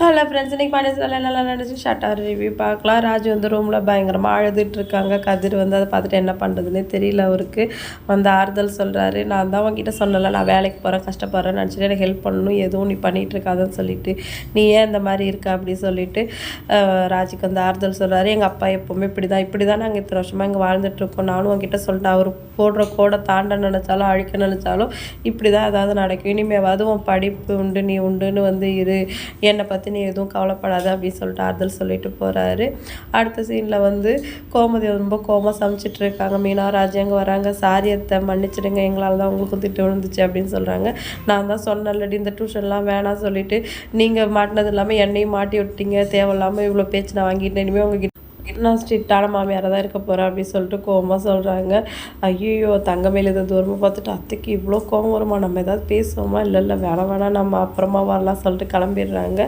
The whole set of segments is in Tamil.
ஹலோ ஃப்ரெண்ட்ஸ் இன்னைக்கு பாண்டியத்தில் நல்லா நினச்சி ஷட்டார் ரிவ்யூ பார்க்கலாம். ராஜ் வந்து ரூமில் பயங்கரமாக அழுதுட்டு இருக்காங்க. கதிர் வந்து அதை பார்த்துட்டு என்ன பண்ணுறதுனே தெரியல அவருக்கு. வந்து ஆறுதல் சொல்கிறாரு நான் தான் உங்ககிட்ட சொன்னல நான் வேலைக்கு போகிறேன் கஷ்டப்படுறேன் நினச்சிட்டு எனக்கு ஹெல்ப் பண்ணணும். எதுவும் நீ பண்ணிகிட்டு இருக்காதுன்னு சொல்லிட்டு நீ ஏன் இந்த மாதிரி இருக்க அப்படி சொல்லிட்டு ராஜுக்கு வந்து ஆறுதல் சொல்கிறாரு எங்கள் அப்பா எப்போவுமே இப்படி தான் இப்படி தான் நாங்கள் இத்தனை வருஷமாக இங்கே வாழ்ந்துட்டுருக்கோம் நானும் உங்ககிட்ட சொல்லிட்டேன் அவர் போடுற கோடை தாண்ட நினச்சாலும் அழிக்க நினச்சாலும் இப்படி தான் ஏதாவது நடக்கும். இனிமேவாவது உன் படிப்பு உண்டு நீ உண்டுன்னு வந்து இரு. என்னை பற்றி நீ எதுவும் கவலைப்படாத அப்படின்னு சொல்லிட்டு ஆறுதல் சொல்லிட்டு போகிறாரு அடுத்த சீனில் வந்து கோமதி ரொம்ப கோமா சமைச்சிட்டு இருக்காங்க. மீனா ராஜாங்க வராங்க. சாரியத்தை மன்னிச்சிடுங்க. எங்களால் தான் உங்களுக்கும் திட்டு விழுந்துச்சு அப்படின்னு சொல்கிறாங்க நான் தான் சொன்னேன்லடி இந்த டியூஷன்லாம் வேணாம் சொல்லிட்டு நீங்கள் மாட்டினது இல்லாமல் என்னையும் மாட்டி விட்டீங்க தேவையில்லாமல் இவ்வளோ பேச்சு நான் வாங்கிட்டேன். இனிமேல் உங்ககிட்ட நான் ஸ்ட்ரிக்டான மாமியாராக தான் இருக்க போகிறேன் அப்படின்னு சொல்லிட்டு கோவமாக சொல்கிறாங்க ஐயோ தங்கமேல இதை தூரமாக பார்த்துட்டு அத்தைக்கு இவ்வளோ கோவம் வருமா? நம்ம ஏதாவது பேசுவோமா? இல்லை இல்லை வேணாம் வேணாம் நம்ம அப்புறமா வரலாம் சொல்லிட்டு கிளம்பிடுறாங்க.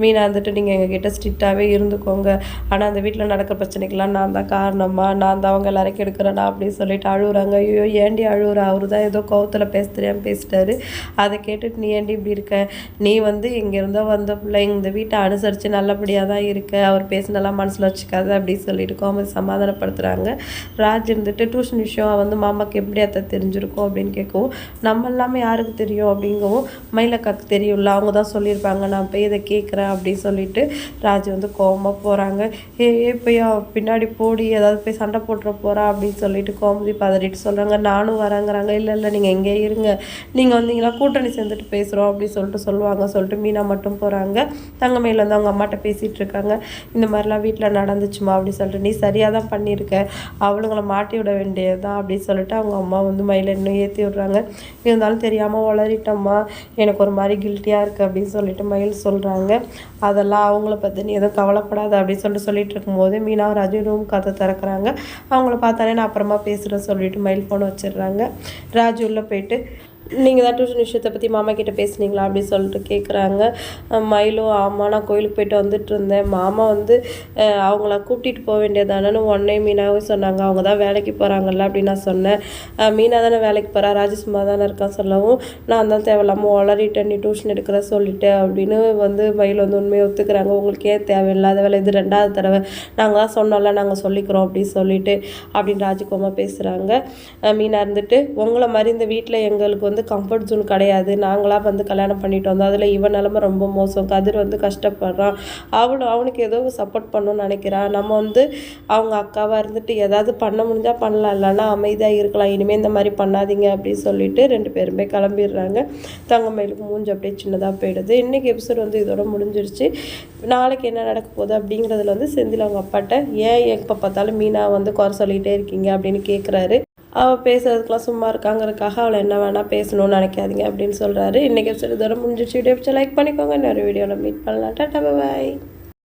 மீனா இருந்துட்டு நீங்கள் எங்ககிட்ட ஸ்ட்ரிக்டாகவே இருந்துக்கோங்க. ஆனால் அந்த வீட்டில் நடக்கிற பிரச்சனைக்கெல்லாம் நான் தான் காரணமா நான் தான் அவங்க எல்லாரும் எடுக்கிறேனா அப்படின்னு சொல்லிட்டு அழுகுறாங்க ஐயோ ஏண்டி அழுகுற அவரு தான் ஏதோ கோவத்தில் பேச தெரியாமல் பேசிட்டாரு. அதை கேட்டுட்டு நீ ஏண்டி இப்படி இருக்க? நீ வந்து இங்கேருந்தோ வந்த பிள்ளை இந்த வீட்டை அனுசரித்து நல்லபடியாக தான் இருக்க. அவர் பேசினெல்லாம் மனசில் வச்சுக்காத அப்படின்னு சொல்லிட்டு கோமதி சமாதானப்படுத்துகிறாங்க ராஜ் இருந்துட்டு டியூஷன் விஷயம் வந்து மாமாக்கு எப்படி அத்தை தெரிஞ்சிருக்கும் அப்படின்னு கேட்கவும் நம்ம எல்லாமே யாருக்கு தெரியும் அப்படிங்கவும் மயிலக்காக்கு தெரியும்ல அவங்க தான் சொல்லியிருப்பாங்க. நான் போய் இதை கேட்குறேன் அப்படின்னு சொல்லிட்டு ராஜ் வந்து கோபமாக போகிறாங்க ஏ ஏ போய் பின்னாடி போடி ஏதாவது போய் சண்டை போட்டுற போகிறா அப்படின்னு சொல்லிட்டு கோமதி பதறிட்டு சொல்கிறாங்க நானும் வரேங்கிறாங்க. இல்லை இல்லை நீங்கள் எங்கே இருங்க. நீங்கள் வந்தீங்களா கூட்டணி சேர்ந்துட்டு பேசுகிறோம் அப்படின்னு சொல்லிட்டு சொல்லுவாங்க. சொல்லிட்டு மீனா மட்டும் போகிறாங்க தங்கமையில் வந்து அவங்க அம்மாட்ட பேசிகிட்டு இருக்காங்க. இந்த மாதிரிலாம் வீட்டில் நடந்துச்சுமா அப்படின்னு சொல்லிட்டு நீ சரியாக தான் பண்ணியிருக்க. அவளுங்களை மாட்டி விட வேண்டியது தான் அப்படின்னு சொல்லிட்டு அவங்க அம்மா வந்து மயில இன்னும் ஏற்றி விட்றாங்க. இருந்தாலும் தெரியாமல் உளறிட்டம்மா. எனக்கு ஒரு மாதிரி கில்ட்டியாக இருக்குது அப்படின்னு சொல்லிட்டு மயில் சொல்கிறாங்க அதெல்லாம் அவங்கள பற்றி நீ எதுவும் கவலைப்படாத. அப்படின்னு சொல்லிட்டு சொல்லிட்டு இருக்கும்போது மீனா ராஜு ரூம் கதை திறக்கிறாங்க. அவங்கள பார்த்தாலே நான் அப்புறமா பேசுகிறேன் சொல்லிட்டு மயில் ஃபோன் வச்சிடுறாங்க. ராஜு உள்ளே போயிட்டு நீங்கள் தான் டியூஷன் விஷயத்தை பற்றி மாமா கிட்டே பேசுனீங்களா அப்படின்னு சொல்லிட்டு கேட்குறாங்க மயிலும் ஆமாம் நான் கோயிலுக்கு போயிட்டு வந்துட்டு இருந்தேன். மாமா வந்து அவங்கள கூட்டிகிட்டு போக வேண்டியதானு ஒன்னே மீனாவும் சொன்னாங்க. அவங்க தான் வேலைக்கு போகிறாங்கல்ல அப்படின்னு நான் சொன்னேன். மீனா தானே வேலைக்கு போகிறா ராஜசுமா தானே இருக்கான் சொல்லவும் நான் தான் தேவையில்லாமல் வளரிட்டேன் நீ டியூஷன் எடுக்கிற சொல்லிட்டு அப்படின்னு வந்து மயில் வந்து உண்மையை ஒத்துக்கிறாங்க. உங்களுக்கு ஏன் தேவையில்லாத வேலை? இது ரெண்டாவது தடவை. நாங்கள் தான் சொன்னோம்ல நாங்கள் சொல்லிக்கிறோம் அப்படின்னு சொல்லிட்டு அப்படின்னு ராஜகோமா பேசுகிறாங்க மீனா இருந்துட்டு உங்களை மாதிரி இந்த வீட்டில் எங்களுக்கு வந்து கம்ஃபர்ட் ஜோன் கிடையாது. நாங்களாக வந்து கல்யாணம் பண்ணிட்டு வந்தோம். அதில் இவன் நிலமை ரொம்ப மோசம். கதிர் வந்து கஷ்டப்படுறான். அவளும் அவனுக்கு ஏதோ சப்போர்ட் பண்ணணும்னு நினைக்கிறான் நம்ம வந்து அவங்க அக்காவாக இருந்துட்டு ஏதாவது பண்ண முடிஞ்சால் பண்ணலாம். இல்லைன்னா அமைதியாக இருக்கலாம். இனிமேல் இந்த மாதிரி பண்ணாதீங்க அப்படின்னு சொல்லிட்டு ரெண்டு பேருமே கிளம்பிடுறாங்க. தங்கமயிலுக்கு மூஞ்சி அப்படியே சின்னதாக போயிடுது. இன்றைக்கி எபிசோட் வந்து இதோட முடிஞ்சிருச்சு. நாளைக்கு என்ன நடக்க போகுது அப்படிங்கிறதுல வந்து செந்தில் அவங்க அப்பாட்ட ஏன் எப்போ பார்த்தாலும் மீனா வந்து குறை சொல்லிகிட்டே இருக்கீங்க? அப்படின்னு கேட்குறாரு அவள் பேசுறதுக்கெலாம் சும்மா இருக்காங்கிறதுக்காக அவளை என்ன வேணால் பேசணும்னு நினைக்காதீங்க அப்படின்னு சொல்கிறாரு இன்றைக்கி எபிசோட் இதோட முடிஞ்சிச்சு வீடியோ லைக் பண்ணிக்கோங்க. இன்னொரு வீடியோவில் மீட் பண்ணலாம். டாட்டா பாய்